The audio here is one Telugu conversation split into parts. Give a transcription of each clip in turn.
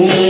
Yeah.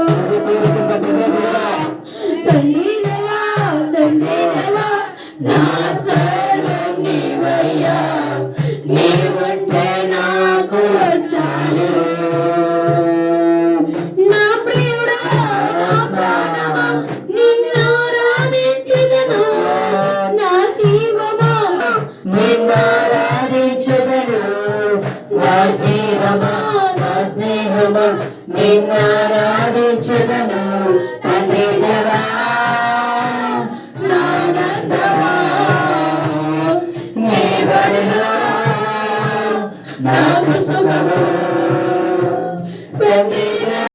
నిన్నారాధించుదను నా జీవమా నా స్నేహమా నిన్నారాధించుదను తండ్రి దేవా నాకు సుఖము. తండ్రి